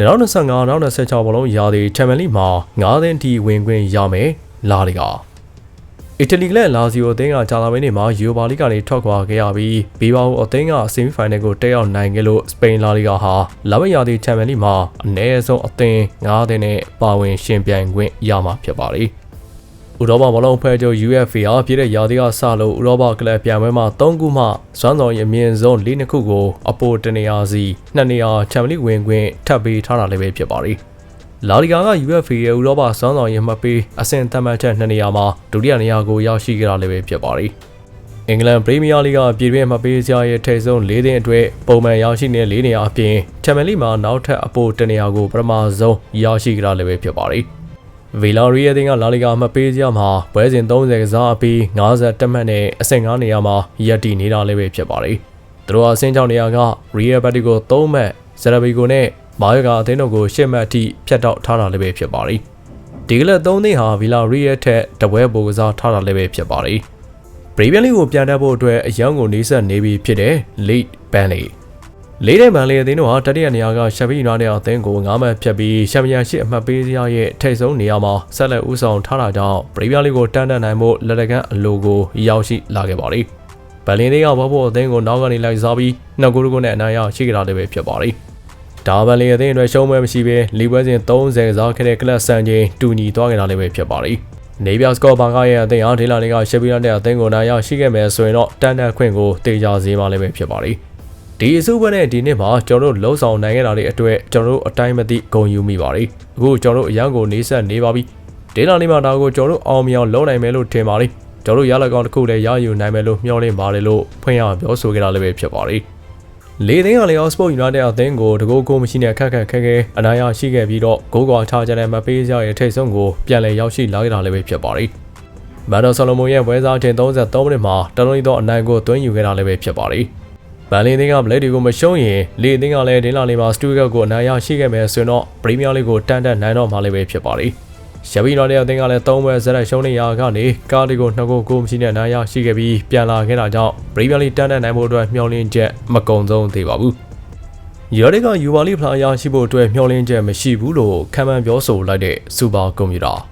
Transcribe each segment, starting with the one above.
2025-2026ဘောလုံးရာသီချန်ပီယံလိမှာ9သင်းထိဝင်ခွင့်ရမယ်လာလီဂါအီတလီကလည်းလာဇီယိုအသင်းကဂျာလာမင်းနေမှာယူရိုပါလိကနေထွက်ခွာခဲ့ရပြီးဘီဘာအိုအသင်းကဆီမီဖိုင်နယ်ကိုတက်ရောက်နိုင်ခဲ့လို့စပိန်လာလီဂါဟာလာမယ့်ရာသီချန်ပီယံလိမှာအနည်းဆုံးအသင်း9သင်းနဲ့ပါဝင်ရှင်ပြိုင်ခွင့်ရမှာဖြစ်ပါတယ် ဥရောပဘောလုံးဖွဲ့ချုပ် UEFA ဟာပြည်တဲ့ရာသီကစလို့ဥရောပကလပ်ပြိုင်ပွဲမှာ3ခုမှစွမ်းဆောင်ရည်အမြင့်ဆုံး၄နှစ်ခုကိုအပိုတနေရာစီ2နေရာချန်ပီယံလိဝင်ခွင့်ထပ်ပေးထားတာလည်းပဲဖြစ်ပါတယ်။လာလီဂါက UEFA ရဲ့ဥရောပစွမ်းဆောင်ရည်မှတ်ပေးအဆင့်သတ်မှတ်ချက်2နေရာမှာဒုတိယနေရာကိုရောက်ရှိခဲ့တာလည်းပဲဖြစ်ပါတယ်။အင်္ဂလန်ပရီးမီးယားလိဂ်ကပြည်တွင်းမှတ်ပေးစရာရဲ့ထိပ်ဆုံး၄သင်းအတွက်ပုံမှန်ရောက်ရှိနေ၄နေရာအပြင်ချန်ပီယံလိမှာနောက်ထပ်အပိုတနေရာကိုပထမဆုံးရောက်ရှိကြတာလည်းပဲဖြစ်ပါတယ်။ ဗီလာရီယာတင်ကလာလီဂါမှပေးစရာမှာပွဲစဉ်30ကစားအပြီး50တက်မှတ်နဲ့အဆင့်9နေရာမှာရပ်တည်နေတာလည်းပဲဖြစ်ပါတယ်။သူတို့အဆင့်6နေရာကရီယာဘတ်တီကို3မှတ်ဇရာဘီကိုနဲ့မာယောကာအသင်းတို့ကို10မှတ်အထိဖြတ်တောက်ထားတာလည်းပဲဖြစ်ပါတယ်။ဒီကလပ်3သင်းဟာဗီလာရီယာထက်တပွဲပိုကစားထားတာလည်းပဲဖြစ်ပါတယ်။ပရီးမီးယားလိကိုပြန်တက်ဖို့အတွက်အရန်ကိုနေဆက်နေပြီဖြစ်တဲ့ League Burnley လေး တဲ့မန်လေးအသင်းတို့ဟာတတိယနေရာကရှက်ဖီယူနိုက်တက်အသင်းကို9မှတ်ဖြတ်ပြီးချန်ပီယံရှစ်အမှတ်ပေးစရာရဲ့ထိပ်ဆုံးနေရာမှာဆက်လက်ဦးဆောင်ထားတာကြောင့်ပရီးမီးယားလိကိုတန်းတန်းနိုင်ဖို့လက်တကန်းအလိုကိုရောက်ရှိလာခဲ့ပါလိမ့်။ဘလင်သေးကဘောဘောအသင်းကိုနောက်ကနေလိုက်စားပြီးနှစ်ဂိုးကိုနဲ့အနိုင်ရရှိကြတာလည်းပဲဖြစ်ပါလိမ့်။ဒါဘလင်အသင်းအတွက်ရှုံးပွဲမရှိဘဲလီပွဲစဉ်30ကစားခဲ့တဲ့ကလပ်ဆန်ချင်းတူညီသွားခဲ့တာလည်းပဲဖြစ်ပါလိမ့်။နေပြစကော့ဘာကရဲ့အသင်းအားဒေလာလေးကရှက်ဖီယူနိုက်တက်အသင်းကိုနိုင်ရရှိခဲ့မယ်ဆိုရင်တော့တန်းတန်းခွင့်ကိုတေချာစေမှာလည်းပဲဖြစ်ပါလိမ့်။ ဒီအစုပွဲနဲ့ဒီနှစ်မှာကျွန်တော်တို့လှုပ်ဆောင်နိုင်ခဲ့တာတွေအတွက်ကျွန်တော်တို့အတိုင်းမသိဂုဏ်ယူမိပါတယ်အခုကျွန်တော်တို့အရန်ကိုနေဆက်နေပါပြီဒေတာလေးမှာဒါကိုကျွန်တော်တို့အောင်မြောင်လုပ်နိုင်မယ်လို့ထင်ပါတယ်ကျွန်တော်တို့ရလက်ကောင်တစ်ခုလည်းရယူနိုင်မယ်လို့မျှော်လင့်ပါတယ်လို့ဖွင့်ရပြောဆိုခဲ့တာလည်းပဲဖြစ်ပါတယ်လေသိန်းကလည်းအော့စပို့ယူနိုက်တက်အသင်းကိုတကောကိုမရှိနဲ့ခက်ခက်ခဲခဲအနာရရှိခဲ့ပြီးတော့ဂိုးကွာထားကြတဲ့မပေးစရာရဲ့ထိတ်ဆုံးကိုပြန်လည်ရောက်ရှိလာခဲ့တာလည်းပဲဖြစ်ပါတယ်မန်ဒိုဆလိုမွန်ရဲ့ပွဲစားချိန်33မိနစ်မှာတလုံးသောအနိုင်ကိုသွင်းယူခဲ့တာလည်းပဲဖြစ်ပါတယ် ဘန်လင်းသင်းကဘလက်တွေကိုမရှုံးရင်လေသင်းကလည်းဒင်းလာလေးမှာစတူဂတ်ကိုအနိုင်ရရှိခဲ့မယ်ဆိုတော့ပရီးမီးယားလိကိုတန်တန်နိုင်တော့မှလည်းပဲဖြစ်ပါလိမ့်ရှဘီနော်တဲ့အသင်းကလည်း၃ပွဲဇက်ရက်ရှုံးနေရကနေကားဒီကိုနှစ်ကိုကိုမရှိနဲ့နိုင်ရရှိခဲ့ပြီးပြန်လာခဲ့တာကြောင့်ပရီးမီးယားလိတန်တန်နိုင်ဖို့အတွက်မျှော်လင့်ချက်မကုံဆုံးသေးပါဘူးရော်ဒက်ကယူပါလိဖလာရရှိဖို့အတွက်မျှော်လင့်ချက်မရှိဘူးလို့ခံမှန်းပြောဆိုလိုက်တဲ့စူပါကွန်ပျူတာ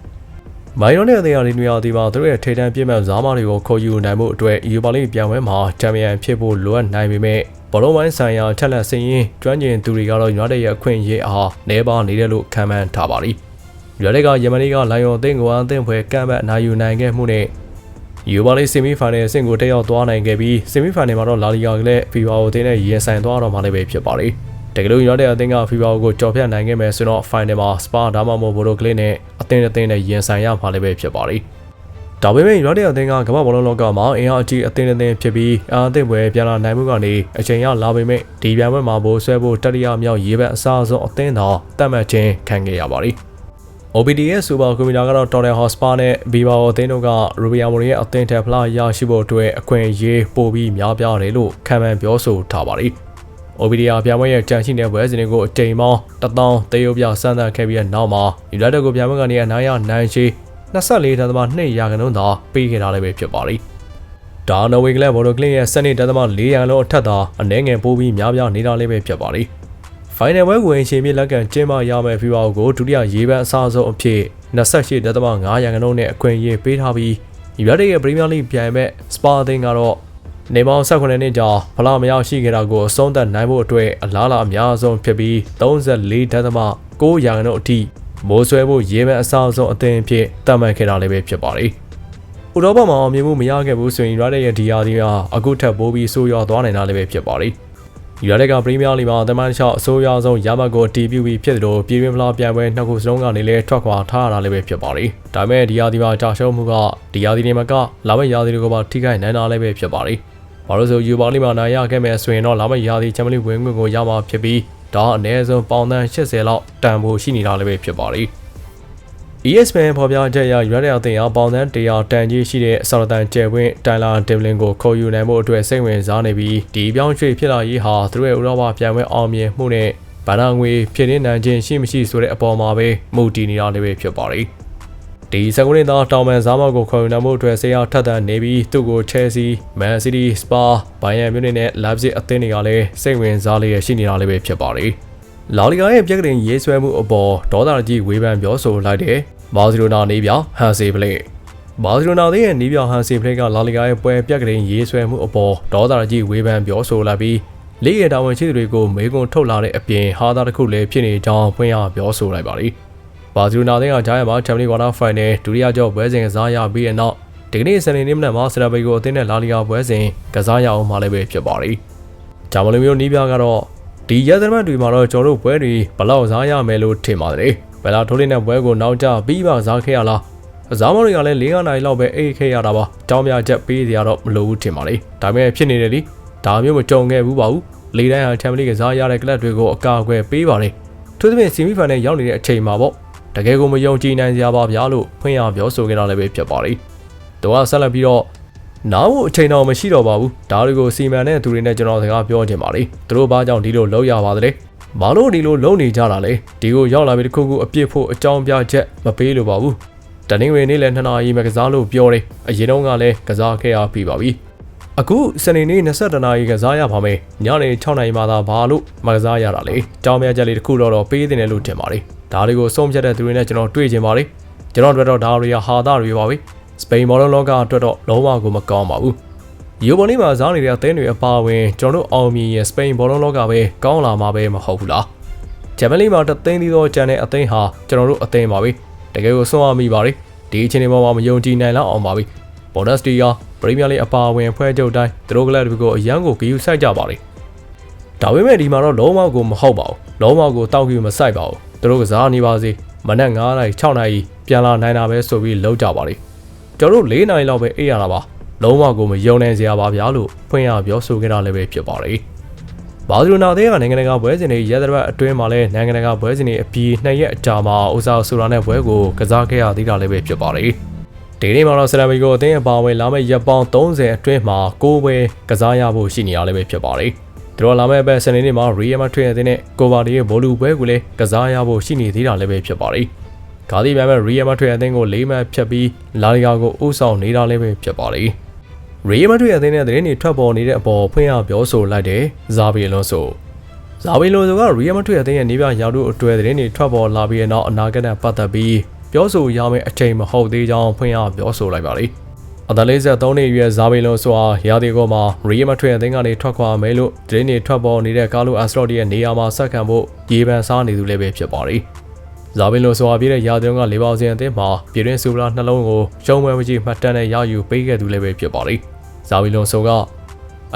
မိုင်ရိုနဲ့အသေးအလေးတွေအသေးပါသူတို့ရဲ့ထိတန်းပြည့်မဲ့ဇားမတွေကိုခေါ်ယူနိုင်မှုအတွက်ယူပါလိပြန်ပွဲမှာချန်ပီယံဖြစ်ဖို့လိုအပ်နိုင်ပေမဲ့ဘောလုံးပိုင်းဆိုင်ရာထက်လက်စင်းရင်ကျွမ်းကျင်သူတွေကတော့ United ရဲ့အခွင့်အရေးအားနေပါနေတယ်လို့ခံမှန်းထားပါလိ။ United ကယမနီကလိုင်ယွန်အသင်းကိုအသင်းဖွဲ့ကမ်းဘတ်အနာယူနိုင်ခဲ့မှုနဲ့ယူပါလိဆီမီဖိုင်နယ်အဆင့်ကိုတက်ရောက်သွားနိုင်ခဲ့ပြီးဆီမီဖိုင်နယ်မှာတော့လာလီဂါကလည်းဖီဘာကိုအသင်းနဲ့ရင်ဆိုင်သွားတော့မှလည်းပဲဖြစ်ပါလိ။ တကယ်လို့ United အသင်းကဖီဘာကိုကြော်ဖြတ်နိုင်ခဲ့မယ်ဆိုတော့ဖိုင်နယ်မှာစပါဒါမှမဟုတ်ဘိုလိုကလစ်နဲ့အသင်းအသင်းနဲ့ရင်ဆိုင်ရမှာလည်းပဲဖြစ်ပါလိ။ဒါပေမဲ့ရွာတဲ့အသင်းကကမ္ဘာဘောလုံးလောကမှာအင်အားအကြီးအသင်းအသင်းဖြစ်ပြီးအာအသင်းပွဲပြန်လာနိုင်မှုကနေအချိန်ရလာပေမဲ့ဒီပြိုင်ပွဲမှာဘိုးဆွဲဖို့တတိယမြောက်ရေဘက်အစားဆုံးအသင်းတော်တတ်မှတ်ခြင်းခံခဲ့ရပါသည် OBD ရဲ့စူပါကွန်ပျူတာကတော့ Total Hotspur နဲ့ Viva အသင်းတို့က Rubia Mori ရဲ့အသင်းထက်ဖလားရရှိဖို့အတွက်အခွင့်အရေးပိုပြီးများပြားတယ်လို့ခံမှန်းပြောဆိုထားပါတယ်။ OBD အပြိုင်ပွဲရဲ့ကြံရှိတဲ့ပွဲစဉ်တွေကိုအတိမ်ပေါင်း1000တေးရုပ်ပြစမ်းသပ်ခဲ့ပြီးတဲ့နောက်မှာ United ကိုပြိုင်ပွဲကနေအနိုင်ရနိုင်ရှိ24.2ရာခိုင်နှုန်းသာပေးခဲ့တာလည်းပဲဖြစ်ပါလိမ့်။ဒါနော်ဝေကလပ်ဘော်ဒိုကလစ်ရဲ့7.4ရာခိုင်နှုန်းအထက်သာအနည်းငယ်ပိုပြီးများပြားနေတာလည်းပဲဖြစ်ပါလိမ့်။ Final ပွဲကိုအချိန်ပြလက်ကန်ကျင်းပရမယ့်ဖီဗာကိုဒုတိယရေးပန်းအစားဆုံးအဖြစ်28.5ရာခိုင်နှုန်းနဲ့အခွင့်အရေးပေးထားပြီးယူနိုက်တက်ရဲ့ပရီးမီးယားလိပြိုင်မဲ့စပါအသင်းကတော့ နေမောင်18နှစ်ကြာဖလားမရောက်ရှိခဲ့တာကိုအဆုံးသတ်နိုင်ဖို့အတွက်အလားအလာအများဆုံးဖြစ်ပြီး34.9ရာခိုင်နှုန်းအထိမိုးဆွဲဖို့ရေမဲ့အစားဆုံးအသင်းဖြစ်တတ်မှတ်ခဲ့တာလည်းပဲဖြစ်ပါတယ်။ဥရောပမှာအောင်မြင်မှုမရခဲ့ဘူးဆိုရင်ယူနိုက်တက်ရဲ့ဒီယာဒီဟာအခုထပ်ပိုးပြီးဆိုးရွားသွားနိုင်တာလည်းပဲဖြစ်ပါတယ်။ယူနိုက်တက်ကပရီးမီးယားလိမှာတမန်လျှောက်အဆိုးရွားဆုံးရမတ်ကိုတီးပြပြီးဖြစ်တယ်လို့ပြည်ပဖလားပြိုင်ပွဲနှစ်ခုစလုံးကနေလည်းထွက်ခွာထားရတာလည်းပဲဖြစ်ပါတယ်။ဒါပေမဲ့ဒီယာဒီမှာကြာရှုံးမှုကဒီယာဒီတွေမှာကလာမယ့်ယာဒီတွေကိုပါထိခိုက်နိုင်တာလည်းပဲဖြစ်ပါတယ်။ ဘာလို့ဆိုယူပါလိမှာနိုင်ရခဲ့မယ်ဆိုရင်တော့လာမယ့်ယာဒီချန်ပီယံလိဝင်ခွင့်ကိုရမှာဖြစ်ပြီးဒါအနည်းဆုံးပေါင်သန်း80လောက်တန်ဖိုးရှိနေတာလည်းပဲဖြစ်ပါတယ်။ ESPN ဖော်ပြချက်အရယူနိုက်တက်အသင်းအားပေါင်သန်း100တန်ကြီးရှိတဲ့ဆော်လတန်ကျယ်ဝင်းတိုင်လာဒေဗလင်ကိုခေါ်ယူနိုင်မှုအတွက်စိတ်ဝင်စားနေပြီးဒီပြောင်းရွှေ့ဖြစ်လာရေးဟာသူတို့ရဲ့ဥရောပပြိုင်ပွဲအောင်မြင်မှုနဲ့ဗန္ဒာငွေဖြစ်နေနိုင်ခြင်းရှိမရှိဆိုတဲ့အပေါ်မှာပဲမူတည်နေတာလည်းပဲဖြစ်ပါတယ်။ ဒီစကုန်းသားတောင်မန်ဇာမောက်ကိုခေါ်ယူနိုင်မှုအတွက်ဆေးရထပ်သန်နေပြီးသူ့ကိုချဲစီမန်စီးတီးစပါဘိုင်ယန်မြူနစ်နဲ့လာဗ်ဇစ်အသင်းတွေကလည်းစိတ်ဝင်စားလျက်ရှိနေတာလည်းပဲဖြစ်ပါတယ်။လာလီဂါရဲ့ပြက်ကလေးရေးဆွဲမှုအပေါ်ဒေါသကြီးဝေဖန်ပြောဆိုလိုက်တဲ့ဘာစီလိုနာနေပြောင်ဟန်စီဖလက်ဘာစီလိုနာရဲ့နေပြောင်ဟန်စီဖလက်ကလာလီဂါရဲ့ပွဲပြက်ကလေးရေးဆွဲမှုအပေါ်ဒေါသကြီးဝေဖန်ပြောဆိုလိုက်ပြီးလိရတာဝန်ရှိသူတွေကိုမေကွန်ထုတ်လာတဲ့အပြင်ဟာသာတစ်ခုလည်းဖြစ်နေကြောင်းဖွင့်ရပြောဆိုလိုက်ပါသည် ဘာစီလိုနာတဲ့ကဂျာယန်မှာချန်ပီယံကွာတာဖိုင်နယ်ဒုတိယကျော့ပွဲစဉ်ကစားရပြီးတဲ့နောက်ဒီကနေ့စနေနေ့မနက်မှာဆရာဘေကိုအသင်းနဲ့လာလီဂါပွဲစဉ်ကစားရအောင်မှလည်းပဲဖြစ်ပါသည်ဂျာမလိုမျိုးနီးပြကတော့ဒီရဲသမားတွေမှာတော့ကျွန်တော်တို့ပွဲတွေဘလောက်စားရမယ်လို့ထင်ပါတယ်ဘယ်လာထိုးလေးနဲ့ပွဲကိုနောက်ကျပြီးမှစားခဲ့ရလားအစားမတွေကလည်း၄၅နာရီလောက်ပဲအိတ်ခဲ့ရတာပါတောင်းပြချက်ပေးစရာတော့မလိုဘူးထင်ပါလေဒါပေမဲ့ဖြစ်နေတယ်လीဒါမျိုးမကြုံခဲ့ဘူးပါဘူးလေတိုင်းဟာချန်ပီယံလိကစားရတဲ့ကလပ်တွေကိုအကာအကွယ်ပေးပါလေသူသဖြင့်ဆီမီဖိုင်နယ်ရောက်နေတဲ့အချိန်မှာပေါ့ တကယ်ကိုမယုံကြည်နိုင်စရာပါဗျာလို့ဖွင့်ရပြောဆိုခဲ့တာလည်းပဲဖြစ်ပါလေသူကဆက်လက်ပြီးတော့နားဖို့အချိန်တော်မရှိတော့ပါဘူးဒါတွေကိုစီမံတဲ့သူတွေနဲ့ကျွန်တော်စကားပြောချင်ပါလေသူတို့ဘာကြောင့်ဒီလိုလုပ်ရပါသလဲဘာလို့ဒီလိုလုပ်နေကြတာလဲဒီကိုရောက်လာပြီးတခုခုအပြစ်ဖို့အကြောင်းပြချက်မပေးလို့ပါဘူးတနင်္ဂနွေနေ့လည်းနှစ်နာရီမကစားလို့ပြောတယ်အရင်တော့ကလည်းကစားခဲ့ရပြီပါပြီ အခုစနေနေ့22နာရီကစားရပါမယ်ညနေ6နာရီမှသာဘာလို့မကစားရတာလဲကြောင်းပြချက်လေးတစ်ခုတော့တော့ပေးတင်တယ်လို့ထင်ပါတယ်ဒါတွေကိုဆုံးဖြတ်တဲ့သူတွေနဲ့ကျွန်တော်တွေ့ချင်ပါတယ်ကျွန်တော်တို့တော့ဒါတွေကဟာသားတွေပါပဲစပိန်ဘောလုံးလောကအတွက်တော့လုံးဝကိုမကောင်းပါဘူးယူဘော်လေးမှာစားနေတဲ့အသင်းတွေအပါအဝင်ကျွန်တော်တို့အောင်မြင်ရဲ့စပိန်ဘောလုံးလောကပဲကောင်းလာမှာပဲမဟုတ်ဘူးလားဂျမန်လီမှာတသိန်းသီးသောကြံတဲ့အသင်းဟာကျွန်တော်တို့အသင်းပါပဲတကယ်ကိုဆုံးရမိပါတယ်ဒီအချိန်ဒီပေါ်မှာမယုံကြည်နိုင်လောက်အောင်ပါပြီဘောနက်စတီယာ ပရီးမီးယားလိအပါအဝင်ဖွဲ့ချုပ်တိုင်းသူတို့ကလပ်တွေကိုအရန်ကိုဂီယူဆိုင်ကြပါလေဒါပေမဲ့ဒီမှာတော့လုံးဝကိုမဟုတ်ပါဘူးလုံးဝကိုတောက်ကြီးမဆိုင်ပါဘူးသူတို့ကစားနေပါစေမနက်9နာရီ6နာရီပြန်လာနိုင်တာပဲဆိုပြီးလောက်ကြပါလေကျွန်တော်တို့၄နာရီလောက်ပဲအေးရတာပါလုံးဝကိုမယုံနိုင်စရာပါဗျာလို့ဖွင့်ရပြောဆိုခဲ့တာလည်းပဲဖြစ်ပါတယ်ဘာစီလိုနာတဲ့ကနိုင်ငံတကာပွဲစဉ်တွေရဲတဲ့ဘက်အတွင်းမှာလည်းနိုင်ငံတကာပွဲစဉ်တွေအပြီးနှစ်ရက်အကြာမှာဥစားဆိုတာနဲ့ပွဲကိုကစားခဲ့ရသေးတာလည်းပဲဖြစ်ပါတယ် ဒီနေ့မှာတော့ဆရာမီကိုအသင်းအပါအဝင်လာမယ့်ရက်ပေါင်း30အတွင်းမှာကိုးပွဲကစားရဖို့ရှိနေရလည်းပဲဖြစ်ပါတယ်သူတို့လာမယ့်ဘက်စနေနေ့မှာရီယယ်မထရီအသင်းနဲ့ကိုဗာဒီရဲ့ဘောလူပွဲကိုလည်းကစားရဖို့ရှိနေသေးတာလည်းပဲဖြစ်ပါတယ်။ကာဒီမြန်မဲ့ရီယယ်မထရီအသင်းကို၄မှတ်ဖြတ်ပြီးလာလီဂါကိုဥဆောင်နေတာလည်းပဲဖြစ်ပါတယ်။ရီယယ်မထရီအသင်းနဲ့သတင်းတွေထွက်ပေါ်နေတဲ့အပေါ်ဖွင့်ရပြောဆိုလိုက်တဲ့ဇာဘီအလွန်ဆိုဇာဘီလွန်ဆိုကရီယယ်မထရီအသင်းရဲ့နေပြရောက်တို့အတွဲသတင်းတွေထွက်ပေါ်လာပြီးတဲ့နောက်အနာဂတ်နဲ့ပတ်သက်ပြီး ပြောဆိုရမယ့်အချိန်မဟုတ်သေးကြောင်းဖွင့်ရပြောဆိုလိုက်ပါလိမ့်အသက်53နှစ်အရွယ်ဇာဘီလွန်ဆိုတာရာသီကောမှာရီယယ်မထရီအသင်းကနေထွက်ခွာမယ်လို့သတင်းတွေထွက်ပေါ်နေတဲ့ကာလိုအက်စလော့တီရဲ့နေရာမှာဆက်ခံဖို့ရေပန်စားနေသူလည်းပဲဖြစ်ပါတယ်ဇာဘီလွန်ဆိုတာပြည်တဲ့ရာသီကောကလေပေါင်းစင်အသင်းမှာပြည်တွင်းစူပရာနှလုံးကိုရှုံးပွဲမကြီးမှတ်တမ်းနဲ့ရယူပေးခဲ့သူလည်းပဲဖြစ်ပါတယ်ဇာဘီလွန်ဆိုက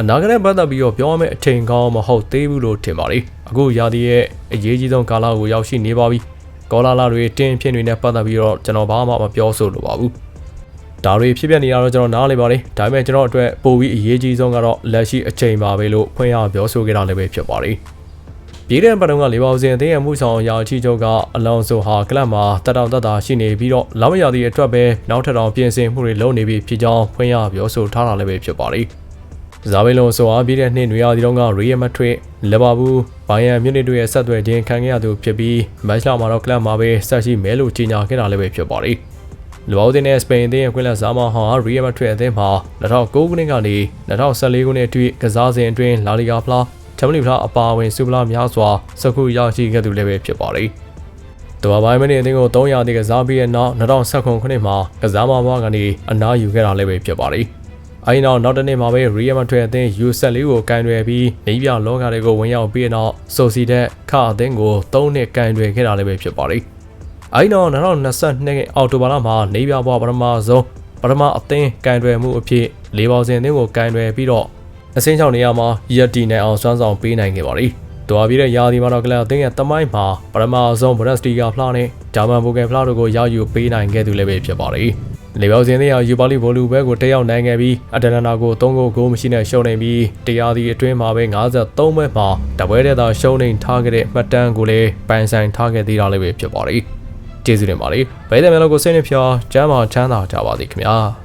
အနာဂတ်ပတ်သက်ပြီးတော့ပြောရမယ့်အချိန်ကောင်းမဟုတ်သေးဘူးလို့ထင်ပါတယ်အခုရာသီရဲ့အရေးကြီးဆုံးကာလကိုရောက်ရှိနေပါပြီ ကောလာလာတွေတင်းဖြစ်နေနဲ့ပတ်သက်ပြီးတော့ကျွန်တော်ဘာမှမပြောဆိုလိုပါဘူးဒါတွေဖြစ်ပျက်နေတာတော့ကျွန်တော်နားလည်ပါတယ်ဒါပေမဲ့ကျွန်တော်အတွက်ပိုပြီးအရေးကြီးဆုံးကတော့လက်ရှိအချိန်ပါပဲလို့ဖွင့်ရပြောဆိုခဲ့တာလည်းပဲဖြစ်ပါတယ်ပြည်တဲ့ပတ်တုံးကလေပေါင်းစင်အသင်းရဲ့မှုဆောင်ရာချီချုပ်ကအလောင်ဆိုဟာကလပ်မှာတက်တောင်တက်တာရှိနေပြီးတော့လောင်းရသည့်အတွက်ပဲနောက်ထပ်တောင်ပြင်ဆင်မှုတွေလုပ်နေပြီးဖြစ်ကြောင်းဖွင့်ရပြောဆိုထားတာလည်းပဲဖြစ်ပါတယ် ဇာဘီလွန်ဆိုအားပြီးတဲ့နှစ်နွေရာသီတုန်းကရီယယ်မက်ထရစ်လီဗာပူးဘိုင်ယန်မြူနစ်တို့ရဲ့ဆက်သွယ်ခြင်းခံခဲ့ရသူဖြစ်ပြီးမက်ချ်လာမှာတော့ကလပ်မှာပဲဆက်ရှိမဲလို့ကြေညာခဲ့တာလည်းပဲဖြစ်ပါတယ်။လီဗာပူးနဲ့စပိန်အသင်းရဲ့ကွင်းလက်စားမဟောင်းရီယယ်မက်ထရစ်အသင်းမှာ2009ခုနှစ်ကနေ2014ခုနှစ်အထိကစားစဉ်အတွင်းလာလီဂါဖလားချန်ပီယံလိဖလားအပါအဝင်စူပလာများစွာစခုရရှိခဲ့သူလည်းပဲဖြစ်ပါတယ်။တဘာပိုင်းမနေ့အသင်းကို300တိကစားပြီးတဲ့နောက်2019ခုနှစ်မှာကစားမဘွားကနေအနားယူခဲ့တာလည်းပဲဖြစ်ပါတယ်။ အဲဒီနောက်နောက်တနေ့မှာပဲ Real Madrid အသင်း U14 ကိုကန်ရွယ်ပြီးနေပြလောကတွေကိုဝင်ရောက်ပြီးနောက်ဆိုစီတဲ့ခအသင်းကို၃နှစ်ကန်ရွယ်ခဲ့တာလည်းပဲဖြစ်ပါတယ်။အဲဒီနောက်2022အောက်တိုဘာလမှာနေပြဘွားပထမဆုံးပထမအသင်းကန်ရွယ်မှုအဖြစ်လေးပေါစင်အသင်းကိုကန်ရွယ်ပြီးတော့အစင်းချောင်းနေရာမှာရက်တီနိုင်အောင်စွမ်းဆောင်ပေးနိုင်ခဲ့ပါတယ်။တွာပြီးတဲ့ရာသီမှာတော့ကလပ်အသင်းရဲ့တမိုင်းမှာပထမဆုံးဘရက်စတီကာဖလားနဲ့ဂျာမန်ဘိုကယ်ဖလားတို့ကိုရောက်ယူပေးနိုင်ခဲ့သူလည်းပဲဖြစ်ပါတယ်။ လေဘောက်စင်းတွေကယူပါလီဘိုလူဘဲကိုတက်ရောက်နိုင်ခဲ့ပြီးအတလန်နာကို3ဂိုးဂိုးမရှိနဲ့ရှုံးနေပြီးတရားဒီအတွင်းမှာပဲ53ပွဲမှာတပွဲတည်းသာရှုံးနေထားခဲ့တဲ့မှတ်တမ်းကိုလည်းပိုင်ဆိုင်ထားခဲ့သေးတာလည်းပဲဖြစ်ပါတယ်။ကျေးဇူးတင်ပါတယ်။ဘဲတဲ့မဲလောကိုစိတ်နှဖျားကျမ်းမာချမ်းသာကြပါစေခင်ဗျာ။